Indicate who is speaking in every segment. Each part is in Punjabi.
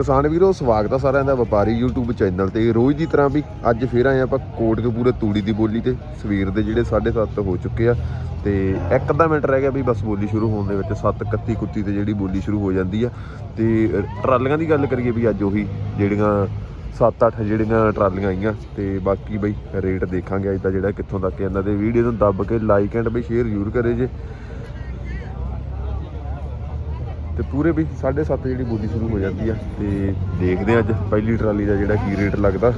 Speaker 1: ਕਿਸਾਨ ਵੀਰੋ ਸਵਾਗਤ ਆ ਸਾਰਿਆਂ ਦਾ ਵਪਾਰੀ YouTube ਚੈਨਲ ਤੇ। ਰੋਜ਼ ਦੀ ਤਰ੍ਹਾਂ ਵੀ ਅੱਜ ਫੇਰ ਆਏ ਆਪਾਂ ਕੋਟਕਪੂਰੇ ਤੂੜੀ ਦੀ ਬੋਲੀ ਤੇ। ਸਵੇਰ ਦੇ ਜਿਹੜੇ 7:30 ਹੋ ਚੁੱਕੇ ਆ ਤੇ ਇੱਕ ਅੱਧਾ ਮਿੰਟ ਰਹਿ ਗਿਆ ਵੀ ਬਸ ਬੋਲੀ ਸ਼ੁਰੂ ਹੋਣ ਦੇ ਵਿੱਚ। 7:31 ਕੁੱਤੀ ਤੇ ਜਿਹੜੀ ਬੋਲੀ ਸ਼ੁਰੂ ਹੋ ਜਾਂਦੀ ਆ। ਤੇ ਅ, ਟਰਾਲੀਆਂ ਦੀ ਗੱਲ ਕਰੀਏ ਵੀ ਅੱਜ ਉਹੀ ਜਿਹੜੀਆਂ 7-8 ਜਿਹੜੀਆਂ ਟਰਾਲੀਆਂ ਆਈਆਂ। ਤੇ ਬਾਕੀ ਬਈ ਰੇਟ ਦੇਖਾਂਗੇ ਅੱਜ ਦਾ ਜਿਹੜਾ ਕਿੱਥੋਂ ਤੱਕ ਇਹਨਾਂ ਦੇ ਵੀਡੀਓ ਨੂੰ ਦੱਬ ਕੇ ਲਾਈਕ ਐਂਡ ਬਈ ਸ਼ੇਅਰ ਜ਼ਰੂਰ ਕਰੇ ਜੇ। ਤੇ ਪੂਰੇ ਵੀ 7:30 ਜਿਹੜੀ ਬੋਲੀ ਸ਼ੁਰੂ ਹੋ ਜਾਂਦੀ ਆ ਤੇ ਦੇਖਦੇ ਆ ਅੱਜ ਪਹਿਲੀ ਟਰਾਲੀ ਦਾ ਜਿਹੜਾ ਕੀ ਰੇਟ ਲੱਗਦਾ।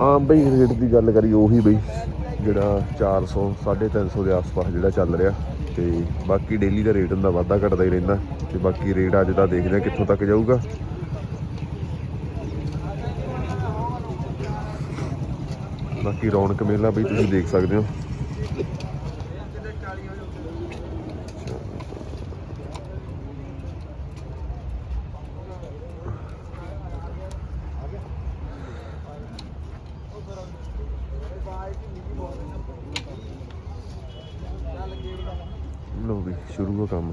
Speaker 1: ਹਾਂ ਬਈ, ਰੇਟ ਦੀ ਗੱਲ ਕਰੀ ਉਹੀ ਬਈ, ਜਿਹੜਾ 400 350 ਦੇ ਆਸ-ਪਾਸ ਜਿਹੜਾ ਚੱਲ ਰਿਹਾ ਤੇ ਬਾਕੀ ਡੇਲੀ ਦਾ ਰੇਟ ਹੁੰਦਾ, ਵਾਧਾ ਘਟਦਾ ਹੀ ਰਹਿੰਦਾ ਤੇ ਬਾਕੀ ਰੇਟ ਅੱਜ ਦਾ ਦੇਖਦੇ ਆ ਕਿੱਥੋਂ ਤੱਕ ਜਾਊਗਾ। ਬਾਕੀ ਰੌਣਕ ਮੇਲਾ ਬਈ ਤੁਸੀਂ ਦੇਖ ਸਕਦੇ ਹੋ। ਲੋ ਵੀ ਸ਼ੁਰੂ ਹੋ ਕੰਮ।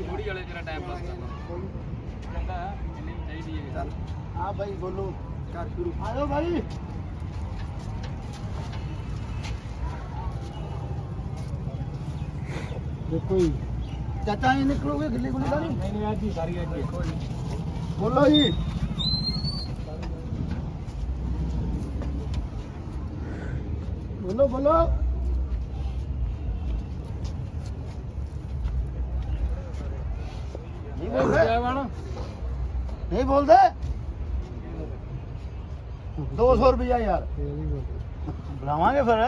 Speaker 2: ਥੋੜੀ ਵਾਲੇ ਤੇਰਾ ਟਾਈਮ ਪਾਸ ਕਰਨਾ ਕਹਿੰਦਾ ਜਿੰਨੀ ਚਾਹੀਦੀ ਹੈ
Speaker 3: ਹਾਂ ਭਾਈ ਬੋਲੋ ਕਰ ਸ਼ੁਰੂ ਆਇਓ ਭਾਈ ਦੇਖੋ ਜੀ ਚਾਚਾ ਇਹ ਨਿਕਲੋਗੇ ਗਿੱਲੀ ਗੁੱਲੀ ਦਾ ਨਹੀਂ?
Speaker 2: ਨਹੀਂ ਨਹੀਂ ਅੱਜ ਹੀ ਸਾਰੀ ਅੱਜ
Speaker 3: ਬੋਲੋ ਜੀ। ਬੋਲੋ ਬੋਲੋ। ਨਹੀਂ ਬੋਲਦੇ? ਨਹੀਂ ਬੋਲਦੇ? 200 ਰੁਪਇਆ ਯਾਰ। ਬੁਲਾਵਾਂਗੇ ਫਿਰ।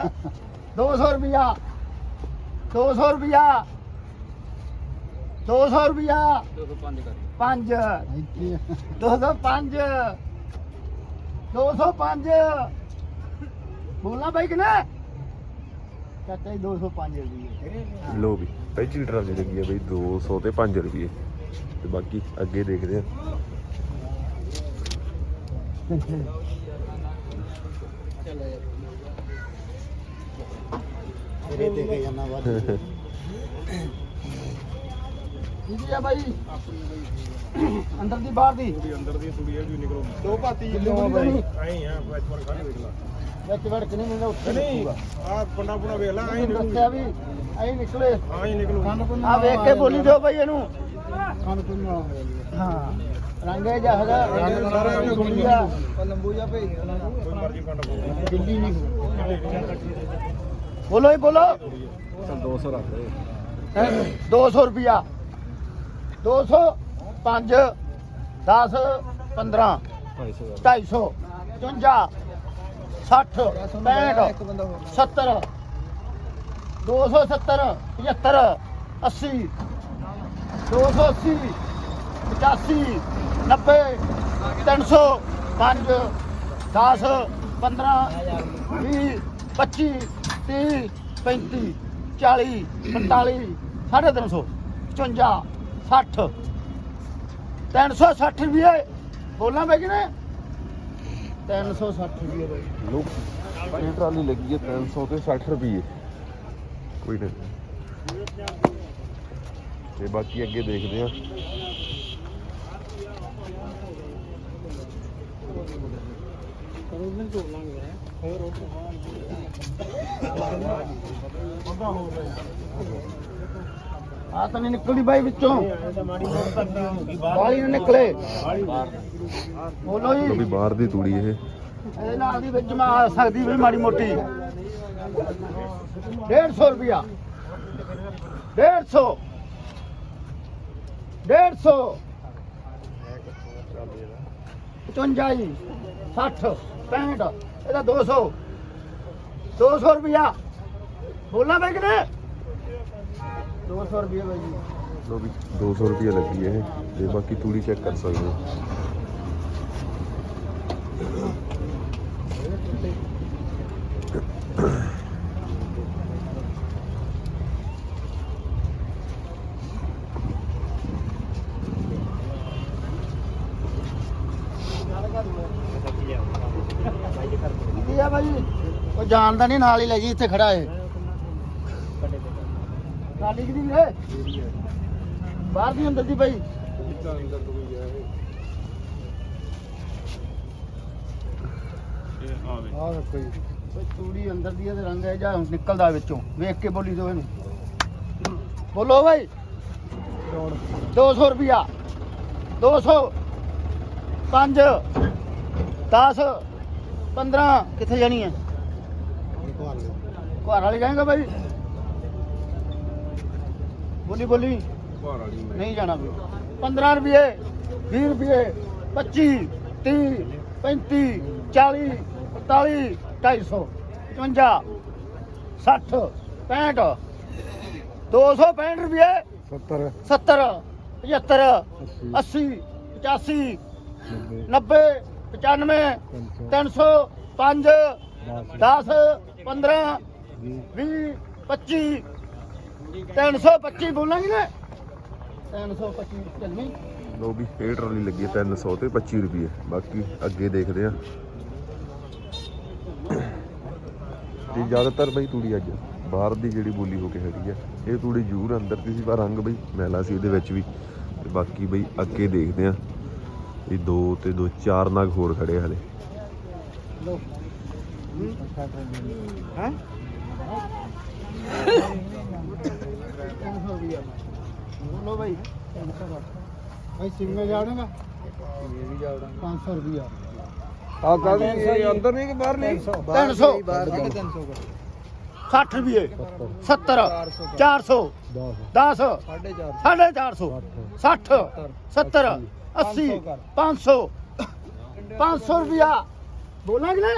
Speaker 3: 200 ਰੁਪਇਆ 200 ਰੁਪਇਆ 200 ਰੁਪਇਆ
Speaker 2: 205 ਕਰ।
Speaker 3: 5 205 205 ਬੋਲਣਾ ਬਾਈ ਕਿ ਨਾ ਚਾਚਾ ਜੀ 205 ਰੁਪਏ
Speaker 1: ਲੋ ਵੀ ਪਹਿਲੀ ਟਰਾਲੀ ਲੱਗੀ ਆ ਬਈ 200 ਤੇ 5 ਰੁਪਏ ਤੇ ਬਾਕੀ ਅੱਗੇ ਦੇਖਦੇ ਆ।
Speaker 3: ਤੇਰੇ ਤੇ ਕੇ ਜਾਣਾ ਵਾ ਜੀ ਆ ਬਾਈ। ਅੰਦਰ ਦੀ ਬਾਹਰ ਦੀ।
Speaker 4: ਅੰਦਰ ਦੀ ਥੋੜੀ ਜਿਹੀ ਨਿਕਲੋ।
Speaker 3: ਦੋ ਭਾਤੀ ਬਾਈ
Speaker 4: ਆ ਲਾ।
Speaker 3: ਵਿੱਚ ਵੜ ਕੇ ਨਹੀਂ ਮਿਲਦਾ ਉੱਥੇ
Speaker 4: ਨਹੀਂ
Speaker 3: ਨਿਕਲੂਗਾ
Speaker 4: ਆ ਪੰਡਾ ਪੁੰਡਾ ਵੇਖ ਲਾ ਆਈ
Speaker 3: ਇਹਨੂੰ ਦੱਸਿਆ ਵੀ ਐਂ ਨਿਕਲੇ।
Speaker 4: ਹਾਂ ਹੀ ਨਿਕਲੂ
Speaker 3: ਆ ਵੇਖ ਕੇ ਬੋਲੀ ਦਿਓ ਬਾਈ ਇਹਨੂੰ। ਹਾਂ। ਰੰਗੇ ਜਾ ਹੈਗਾ।
Speaker 4: ਰੰਗ ਸਾਰਾ ਇਹਨੇ
Speaker 3: ਗੁੰਡੀ ਆ ਲੰਬੂ ਜਾ ਭੇਜ
Speaker 4: ਕੋਈ ਮਰਜ਼ੀ ਪੰਡਾ ਪੁੰਡਾ।
Speaker 3: ਦਿੱਲੀ ਨਹੀਂ ਬੋਲੋ ਹੀ ਬੋਲੋ।
Speaker 4: 200 ਰੱਖ ਦੇ।
Speaker 3: 200 ਰੁਪਿਆ 200 5 10 15 250 54 60 65 70 270 75 80 280 85 90 300 5 10 15 20 25 30 35 40 45 350 55 60 360 ਰੁਪਏ ਬੋਲਣਾ ਬਈ ਕਿਨੇ 360 ਰੁਪਏ ਬਈ
Speaker 1: ਲੋ ਇਹ ਟਰਾਲੀ ਲੱਗੀ ਹੈ 300 ਤੇ 60 ਰੁਪਏ ਕੋਈ ਨਹੀਂ। ਤੇ ਬਾਕੀ ਅੱਗੇ ਦੇਖਦੇ ਆ
Speaker 3: ਆ ਤਾਂ ਨਹੀਂ ਨਿਕਲਦੀ ਬਾਈ ਵਿੱਚੋਂ। ਬਾਲੀ ਨਾ ਨਿਕਲੇ। ਬੋਲੋ ਜੀ।
Speaker 1: ਬਾਹਰ ਦੀ ਤੂੜੀ ਇਹ।
Speaker 3: ਇਹਦੇ ਨਾਲ ਦੀ ਵਿੱਚ ਮੈਂ ਆ ਸਕਦੀ ਵੀ ਮਾੜੀ ਮੋਟੀ। 150 ਰੁਪਿਆ 150 150 55 ਜੀ। 60 65 ਇਹਦਾ 200 200 ਰੁਪਿਆ ਬੋਲਣਾ ਬਈ ਕਿਨੇ 200 ਰੁਪਿਆ ਬਾਈ ਜੀ।
Speaker 1: ਲੋ ਵੀ 200 ਰੁਪਏ ਲੱਗੀ ਹੈ ਇਹ। ਤੇ ਬਾਕੀ ਤੂੜੀ ਚੈੱਕ ਕਰ ਸਕਦੇ ਹੋ।
Speaker 3: ਕੀ ਆ ਬਾਈ ਉਹ ਜਾਣਦਾ ਨਹੀਂ ਨਾਲ ਹੀ ਲੈ ਜੀ ਇੱਥੇ ਖੜਾ ਏ ਗਾਡੀ ਕਿਦੀ ਵੀਰੇ ਬਾਹਰ ਦੀ ਅੰਦਰ ਦੀ ਬਾਈ।
Speaker 4: ਆ ਵੇਖੋ ਜੀ।
Speaker 3: ਬਈ ਤੂੜੀ ਅੰਦਰ ਦੀ ਇਹਦੇ ਰੰਗ ਹੈ ਜਾਂ ਨਿਕਲਦਾ ਵਿੱਚੋਂ। ਵੇਖ ਕੇ ਬੋਲੀ ਦੋ ਇਹਨੂੰ। ਬੋਲੋ ਬਾਈ। 200 ਰੁਪਿਆ 200 5 10 15 ਕਿੱਥੇ ਜਾਣੀ ਹੈ? ਘਰ ਵਾਲੇ ਜਾਏਗਾ ਬਾਈ। ਬੋਲੀ ਬੋਲੀ।
Speaker 4: ਘਰ ਵਾਲੀ
Speaker 3: ਨਹੀਂ ਜਾਣਾ ਵੀ। 15 ਰੁਪਏ 20 ਰੁਪਏ 25 30 35 40 45 250 55 60 65 265 ਰੁਪਏ।
Speaker 4: 70
Speaker 3: 70 75 80 85 90 95 300 5 10 15 20 25 325 ਬੋਲਾਂਗੇ ਨਾ। 325 ਚੱਲਣੀ।
Speaker 1: ਲੋ ਵੀ ਇਹ ਟਰਾਲੀ ਲੱਗੀ ਹੈ 300 ਤੇ 25 ਰੁਪਏ ਬਾਕੀ ਅੱਗੇ ਦੇਖਦੇ ਆ ਤੇ ਜ਼ਿਆਦਾਤਰ ਬਈ ਤੂੜੀ ਅੱਜ ਬਾਹਰ ਦੀ ਜਿਹੜੀ ਬੋਲੀ ਹੋ ਕੇ ਖੜੀ ਹੈ ਇਹ ਤੂੜੀ ਜ਼ਰੂਰ ਅੰਦਰ ਦੀ ਸੀ ਪਰ ਰੰਗ ਬਈ ਮੈਲਾ ਸੀ ਇਹਦੇ ਵਿੱਚ ਵੀ। ਤੇ ਬਾਕੀ ਬਈ ਅੱਗੇ ਦੇਖਦੇ ਆ ਇਹ ਦੋ ਤੇ ਦੋ ਚਾਰ ਨਾਗ ਹੋਰ ਖੜੇ ਹਲੇ।
Speaker 3: ਲੋ ਹੈ? ਬੋਲੋ ਭਾਈ ਭਾਈ ਸਿੰਗਲ ਜਾਣੇਗਾ ਇਹ ਵੀ ਜਾਵੜਾ 500 ਰੁਪਿਆ
Speaker 4: ਆ ਗੱਲ ਅੰਦਰ ਨਹੀਂ ਕਿ ਬਾਹਰ ਨਹੀਂ?
Speaker 3: 300 60 ਰੁਪਏ 70 400 10 450 60 70 80 500 500 ਰੁਪਿਆ ਬੋਲਾਂਗੇ ਨਾ?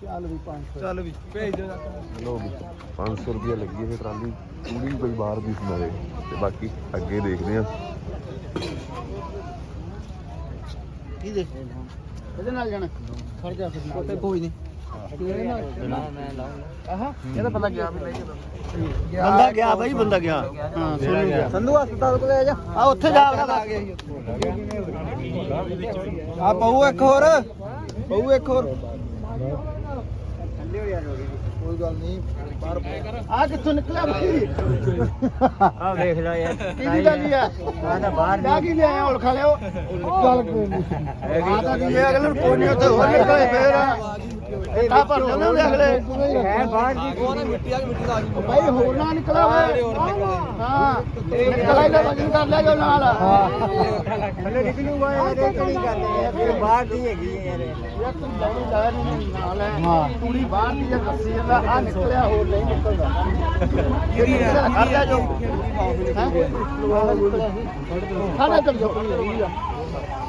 Speaker 3: ਚੱਲ ਵੀ 500
Speaker 4: ਚੱਲ ਵੀ ਭੇਜ ਦੇ
Speaker 1: ਲੋ ਵੀ 500 ਰੁਪਏ ਲੱਗੀ ਇਹ ਟਰਾਲੀ ਤੂੜੀ ਬਈ ਬਾਹਰ ਦੀ ਸੁਣਾਵੇ ਤੇ ਬਾਕੀ ਅੱਗੇ ਦੇਖਦੇ ਆ
Speaker 3: ਕੀ ਦੇ ਇਹਦੇ ਨਾਲ ਜਾਣਾ। ਖੜ ਜਾ ਫਿਰ ਉੱਤੇ ਕੋਈ ਨਹੀਂ। ਆਹਾ ਇਹਦਾ ਬੰਦਾ ਗਿਆ ਵੀ ਬੰਦਾ ਗਿਆ ਬਾਈ ਬੰਦਾ ਗਿਆ। ਹਾਂ ਸੋਨੂੰ ਗਿਆ। ਸੰਧੂ ਹਸਪਤਾਲ ਕੋਲ ਆ ਜਾ। ਆ ਉੱਥੇ ਜਾ ਆ ਗਿਆ
Speaker 4: ਆ ਪਊ ਇੱਕ ਹੋਰ। ਪਊ ਇੱਕ ਹੋਰ। ਕੋਈ ਗੱਲ ਨਹੀਂ ਬਾਹਰ
Speaker 3: ਆ ਕਿੱਥੋਂ ਨਿਕਲਿਆ ਬਾਈ?
Speaker 2: ਆ ਵੇਖ ਲੈ ਯਾਰ
Speaker 3: ਕਿਹਦੀ ਗੱਲ ਹੀ ਆ।
Speaker 2: ਆ? ਤਾਂ ਬਾਹਰ
Speaker 3: ਜਾ ਕੀ ਲਿਆਇਆ ਹੁਣ ਖਾ ਲਿਓ। ਚੱਲ ਕੋਈ ਨਹੀਂ। ਆ ਤਾਂ ਕੀ ਹੈ ਅਗਲੇ ਨੂੰ ਕੋਈ ਨਹੀਂ ਉੱਥੇ ਹੋਰ ਨਿਕਲੇ ਫੇਰ ਆ ਭਰ ਜਾਂਦੇ ਹੁੰਦੇ ਅਗਲੇ।
Speaker 2: ਹੈ ਬਾਹਰ ਦੀ
Speaker 4: ਉਹਨੇ ਮਿੱਟੀ ਆ ਮਿੱਟੀ ਲਾ ਗਈ
Speaker 3: ਭਾਈ ਹੋਰ ਨਾ ਨਿਕਲਾ ਹੋਏ ਹਾਂ। ਨਿਕਲਾ ਇਹਦਾ ਵਜਨ ਕਰ ਲਿਆ ਜੋ ਨਾਲ।
Speaker 2: ਥੱਲੇ ਨਿਕਲੂਗਾ ਇਹ ਕਿਹੜੀ ਗੱਲ ਹੈ। ਇਹ ਬਾਹਰ ਦੀ ਹੈਗੀ ਹੈ ਯਾਰ
Speaker 3: ਯਾਰ ਤੂੰ ਲੈਣੀ ਜਾ ਨਹੀਂ ਨਾਲ ਹੈ। ਹਾਂ। ਕੁੜੀ ਬਾਹਰ ਦੀ ਜਾਂ ਦੱਸੀ ਜਾਂਦਾ ਆ ਨਿਕਲਿਆ ਹੋਰ ਨਹੀਂ ਨਿਕਲਦਾ। ਕਿਹੜੀ ਖੜ ਜਾ ਜੋ ਖਾਣਾ ਚੱਲ ਜੋ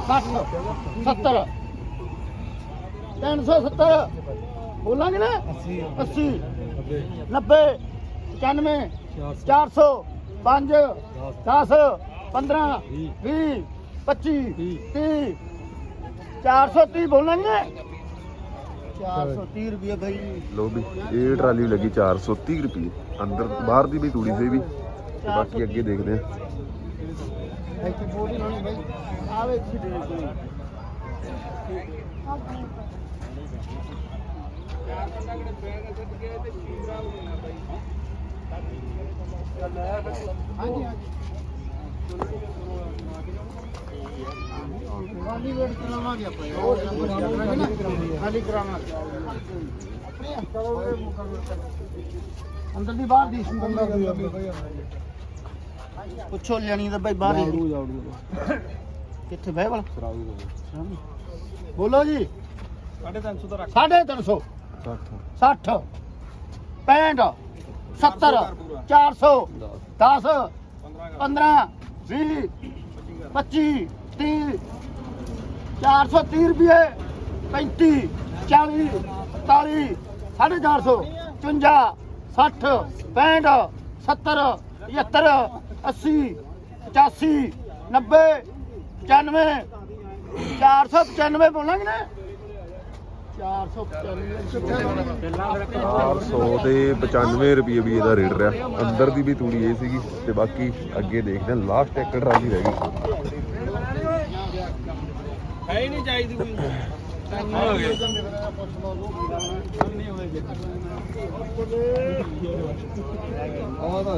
Speaker 3: 60 70 370 ਬੋਲਾਂਗੇ ਨਾ? 80 90 95 400 5 10 15 20 25 30 430 ਬੋਲਾਂਗੇ 430 ਰੁਪਏ ਭਾਈ
Speaker 1: ਲੋ ਵੀ ਇਹ ਟਰਾਲੀ ਲੱਗੀ 430 ਰੁਪਏ ਅੰਦਰ ਬਾਹਰ ਦੀ ਵੀ ਤੂੜੀ ਸੀ ਵੀ। ਤੇ ਬਾਕੀ ਅੱਗੇ ਦੇਖਦੇ ਆ
Speaker 3: ਇੱਥੇ ਬੋਲੀ ਲਾਉਣੀ ਭਾਈ ਆਵੇ ਇੱਥੇ ਦੇ ਕਰਾਵਾਂਗੇ ਆਪਾਂ ਖਾਲੀ ਕਰਾਵਾਂਗੇ ਆਪਣੇ ਮੁਕੰਮਲ ਅੰਦਰ ਦੀ ਬਾਹਰ ਦੀ ਪੁੱਛੋ ਲੈਣੀ ਤਾਂ ਭਾਈ ਬਾਹਰ ਹੀ। ਕਿੱਥੇ ਬਹਿ ਵਾਲਾ? ਬੋਲੋ ਜੀ।
Speaker 4: 350 ਦਾ ਰੱਖ।
Speaker 3: 350 60 65 70 400 10 15 20 25 30 430 ਰੁਪਏ। 35 40 45 450 55 60 65 70 75 80 85 90 95 495 ਬੋਲਾਂਗੇ ਨਾ। 495
Speaker 1: 400 ਤੇ 95 ਰੁਪਏ ਵੀ ਇਹਦਾ ਰੇਟ ਰਿਹਾ। ਅੰਦਰ ਦੀ ਵੀ ਤੂੜੀ ਇਹ ਸੀਗੀ ਤੇ ਬਾਕੀ ਅੱਗੇ ਦੇਖਦੇ ਹਾਂ ਲਾਸਟ ਇੱਕ ਟਰਾਲੀ ਰਹਿ ਗਈ।
Speaker 4: ਹੈ ਹੀ ਨਹੀਂ ਚਾਹੀਦੀ ਕੋਈ। ਆਹ ਤਾਂ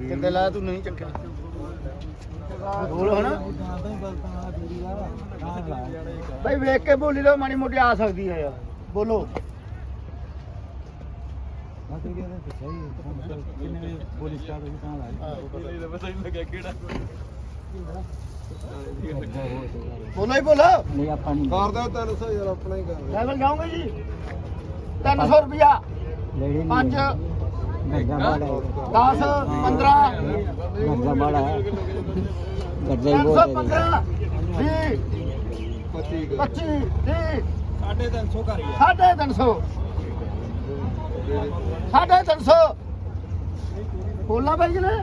Speaker 3: ਕਿੰਨੇ ਲਾਇਆ ਤੂੰ ਨਹੀਂ ਚੱਕਿਆ। ਬੋਲ ਹਣਾ ਭਾਈ ਵੇਖ ਕੇ ਬੋਲੀ ਲਓ ਮਾੜੀ ਮੋਟੀ ਆ ਸਕਦੀ ਹੈ ਯਾਰ। ਬੋਲੋ। ਬੋਲੋ ਹੀ ਬੋਲੋ।
Speaker 2: ਨਹੀਂ ਆਪਾਂ ਨਹੀਂ।
Speaker 4: ਕਰਦਾ 300 ਯਾਰ ਆਪਣਾ ਹੀ ਕਰ
Speaker 3: ਲੈਵਲ ਜਾਓਗੇ ਜੀ? 300 ਰੁਪਿਆ
Speaker 2: ਲੈਣੀ
Speaker 3: 5
Speaker 2: ਗੱਜਾ ਬਾੜਾ
Speaker 3: 10 15
Speaker 2: ਗੱਜਾ ਬਾੜਾ ਗੱਜਾ ਹੀ ਬਹੁਤ
Speaker 3: 315 20
Speaker 4: 25
Speaker 3: 25 30
Speaker 4: 350 ਕਰੀ।
Speaker 3: ਸਾਢੇ 300 ਸਾਢੇ 300 ਬੋਲਣਾ ਬਾਈ ਜੀ ਨੇ।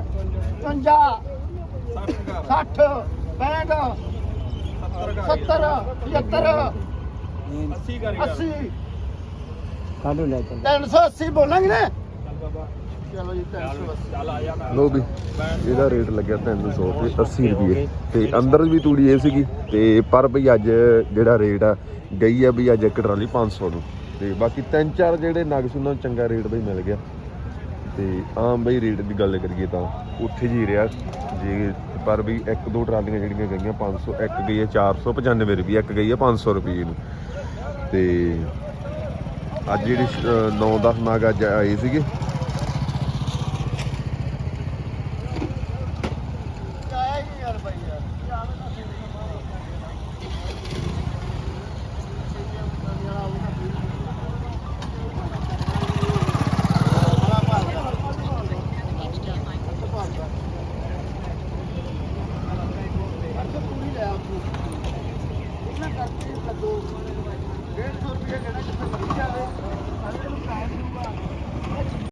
Speaker 3: 55
Speaker 4: 60 ਕਰ
Speaker 3: 60 65 70 75
Speaker 4: 80 ਕਰੀ
Speaker 3: 80
Speaker 2: ਕਾਢੋ ਲੈ ਚੱਲ
Speaker 3: 380 ਬੋਲਾਂਗੇ ਨਾ। ਚਲੋ ਜੀ 380
Speaker 4: ਚੱਲ ਆ ਜਾ
Speaker 1: ਲੋ ਵੀ ਇਹਦਾ ਰੇਟ ਲੱਗਿਆ 300 ਤੇ 80 ਰੁਪਏ ਤੇ ਅੰਦਰ ਵੀ ਤੂੜੀ ਇਹ ਸੀਗੀ ਤੇ ਪਰ ਬਈ ਅੱਜ ਜਿਹੜਾ ਰੇਟ ਆ ਗਈ ਆ ਵੀ ਅੱਜ ਇੱਕ ਟਰਾਲੀ 500 ਨੂੰ। ਤੇ ਬਾਕੀ ਤਿੰਨ ਚਾਰ ਜਿਹੜੇ ਨਗ ਸੀ ਉਹਨਾਂ ਨੂੰ ਚੰਗਾ ਰੇਟ ਬਈ ਮਿਲ ਗਿਆ। ਤੇ ਆਮ ਬਈ ਰੇਟ ਦੀ ਗੱਲ ਕਰੀਏ ਤਾਂ ਉੱਥੇ ਜੀ ਰਿਹਾ ਜੇ ਪਰ ਵੀ ਇੱਕ ਦੋ ਟਰਾਲੀਆਂ ਜਿਹੜੀਆਂ ਗਈਆਂ 500 ਇੱਕ ਗਈ ਹੈ 495 ਰੁਪਏ, ਇੱਕ ਗਈ ਹੈ 500 ਰੁਪਏ ਨੂੰ ਤੇ ਅੱਜ ਜਿਹੜੀ 9-10 ਨਾਗ ਅੱਜ ਆਈ ਸੀਗੇ।